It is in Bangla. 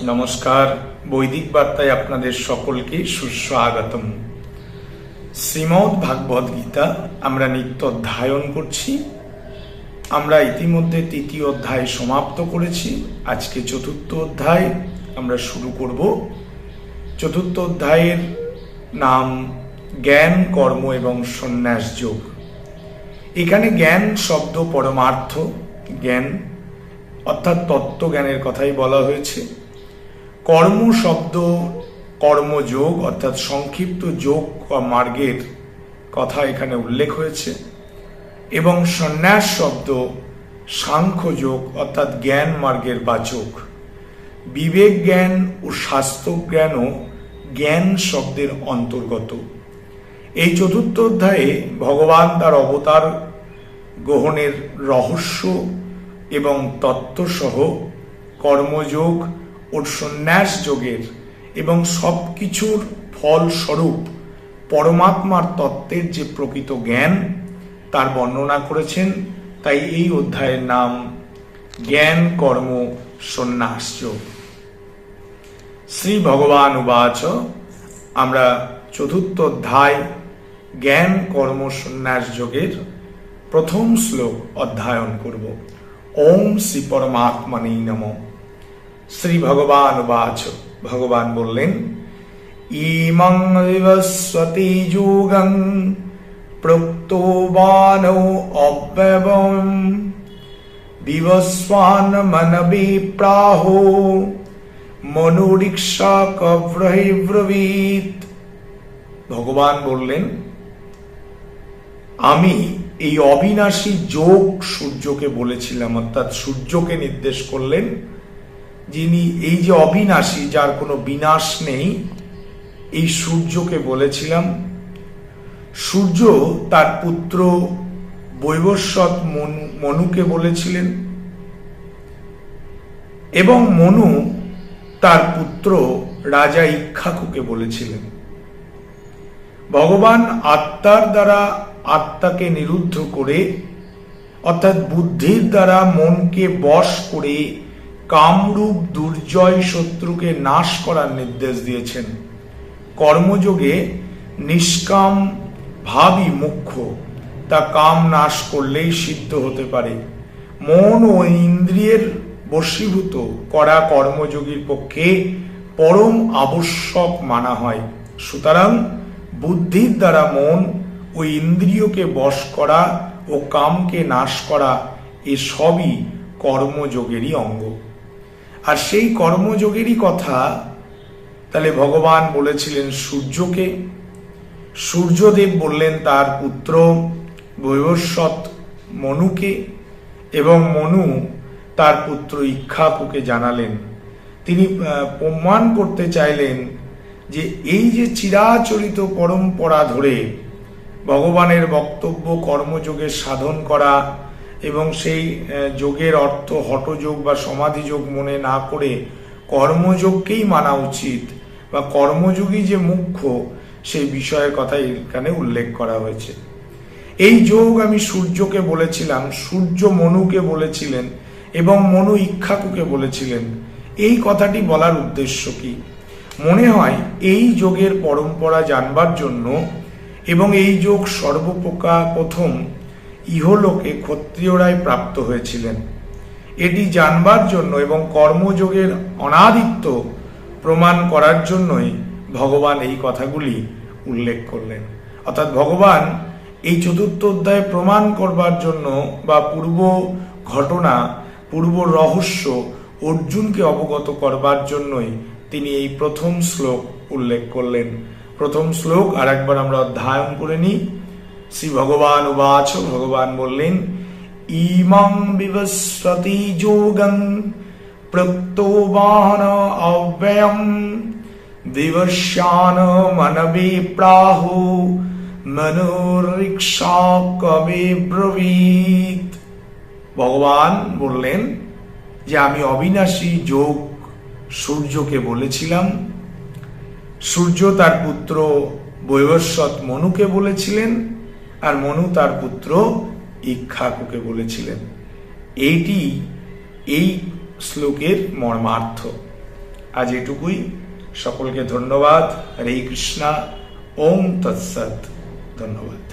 নমস্কার। বৈদিক বার্তায় আপনাদের সকলকে সুস্বাগতম। শ্রীমৎ ভাগবত গীতা আমরা নিত্য অধ্যায়ন করছি। আমরা ইতিমধ্যে তৃতীয় অধ্যায় সমাপ্ত করেছি। আজকে চতুর্থ অধ্যায় আমরা শুরু করব। চতুর্থ অধ্যায়ের নাম জ্ঞান, কর্ম এবং সন্ন্যাস যোগ। এখানে জ্ঞান শব্দ পরমার্থ, জ্ঞান অর্থাৎ তত্ত্বজ্ঞানের কথাই বলা হয়েছে। কর্ম শব্দ কর্মযোগ, অর্থাৎ সংক্ষিপ্ত যোগ বা মার্গের কথা এখানে উল্লেখ হয়েছে, এবং সন্ন্যাস শব্দ, সাংখ্য যোগ, অর্থাৎ জ্ঞান মার্গের বাচক। বিবেক জ্ঞান ও শাস্ত্র জ্ঞানও জ্ঞান শব্দের অন্তর্গত। এই চতুর্থ অধ্যায়ে ভগবান তার অবতার গ্রহণের রহস্য এবং তত্ত্বসহ কর্মযোগ ও সন্ন্যাস যোগের এবং সব কিছুর ফলস্বরূপ পরমাত্মার তত্ত্বের যে প্রকৃত জ্ঞান, তার বর্ণনা করেছেন। তাই এই অধ্যায়ের নাম জ্ঞান কর্ম সন্ন্যাস যোগ শ্রী ভগবান উবাচ, আমরা চতুর্থ অধ্যায় জ্ঞান কর্ম সন্ন্যাস যোগের প্রথম শ্লোক অধ্যয়ন করব। ওম শ্রী পরমাত্মানেই নম। শ্রী ভগবান উবাচ ভগবান বললেন ইমং বিবস্বতি যুগং প্রক্তবানৌ অব্যবম বিবস্বান মনবি প্রাহো মনুরিক্ষা কব্রহি ব্রবীত ভগবান বললেন আমি এই অবিনাশী যোগ সূর্যকে বলেছিলাম অর্থাৎ সূর্যকে নির্দেশ করলেন যিনি এই যে অবিনাশী, যার কোনো বিনাশ নেই, এই সূর্যকে বলেছিলাম। সূর্য তার পুত্র বৈবস্বত মনু মনুকে বলেছিলেন এবং মনু তার পুত্র রাজা ইক্ষাকুকে বলেছিলেন। ভগবান আত্মার দ্বারা আত্মাকে নিরুদ্ধ করে, অর্থাৎ বুদ্ধির দ্বারা মনকে বশ করে কামরূপ দুর্জয় শত্রুকে নাশ করার নির্দেশ দিয়েছেন। কর্মযোগে নিষ্কাম ভাবই মুখ্য। তা কাম নাশ করলেই সিদ্ধ হতে পারে। মন ও ইন্দ্রিয়ের বশীভূত করা কর্মযোগীর পক্ষে পরম আবশ্যক মানা হয়। সুতরাং বুদ্ধির দ্বারা মন ও ইন্দ্রিয়কে বশ করা ও কামকে নাশ করা এসবই কর্মযোগেরই অঙ্গ। আর সেই কর্মযোগেরই কথা তাহলে ভগবান বলেছিলেন সূর্যকে। সূর্যদেব বললেন, তার পুত্র বৈবস্বত মনুকে এবং মনু তার পুত্র ইক্ষাকুকে জানালেন। তিনি প্রমাণ করতে চাইলেন যে এই যে চিরাচরিত পরম্পরা ধরে ভগবানের বক্তব্য কর্মযোগের সাধন করা এবং সেই যোগের অর্থ হটযোগ বা সমাধি যোগ মনে না করে কর্মযোগকেই মানা উচিত বা কর্মযোগী যে মুখ্য সেই বিষয়ের কথা এখানে উল্লেখ করা হয়েছে। এই যোগ আমি সূর্যকে বলেছিলাম, সূর্য মনুকে বলেছিলেন এবং মনু ইক্ষাকুকে বলেছিলেন। এই কথাটি বলার উদ্দেশ্য কি? মনে হয় এই যোগের পরম্পরা জানবার জন্য এবং এই যোগ সর্বপ্রকা প্রথম ইহলোকে ক্ষত্রিয়রাই প্রাপ্ত হয়েছিলেন। এটি জানবার জন্য এবং কর্মযোগের অনাদিত্য প্রমাণ করার জন্যই ভগবান এই কথাগুলি উল্লেখ করলেন। অর্থাৎ ভগবান এই চতুর্থ অধ্যায় প্রমাণ করবার জন্য বা পূর্ব ঘটনা, পূর্ব রহস্য অর্জুনকে অবগত করবার জন্যই তিনি এই প্রথম শ্লোক উল্লেখ করলেন। প্রথম শ্লোক আর একবার আমরা অধ্যয়ন করে নিই। শ্রী ভগবান উবাচ ভগবান বললেন ইমং বিবস্বতি যোগং প্রক্তবান অব্যয়ম দিবস্যান মনবে প্রাহু মনোরিক্ষা কবে ব্রবীত ভগবান বললেন যে আমি অবিনাশী যোগ সূর্যকে বলেছিলাম, সূর্য তার পুত্র বৈবস্বত মনুকে বলেছিলেন আর মনু তার পুত্র ইক্ষাকুকে বলেছিলেন, এইটি এই শ্লোকের মর্মার্থ। আজ এটুকুই। সকলকে ধন্যবাদ। হরে কৃষ্ণা। ওম তৎসৎ। ধন্যবাদ।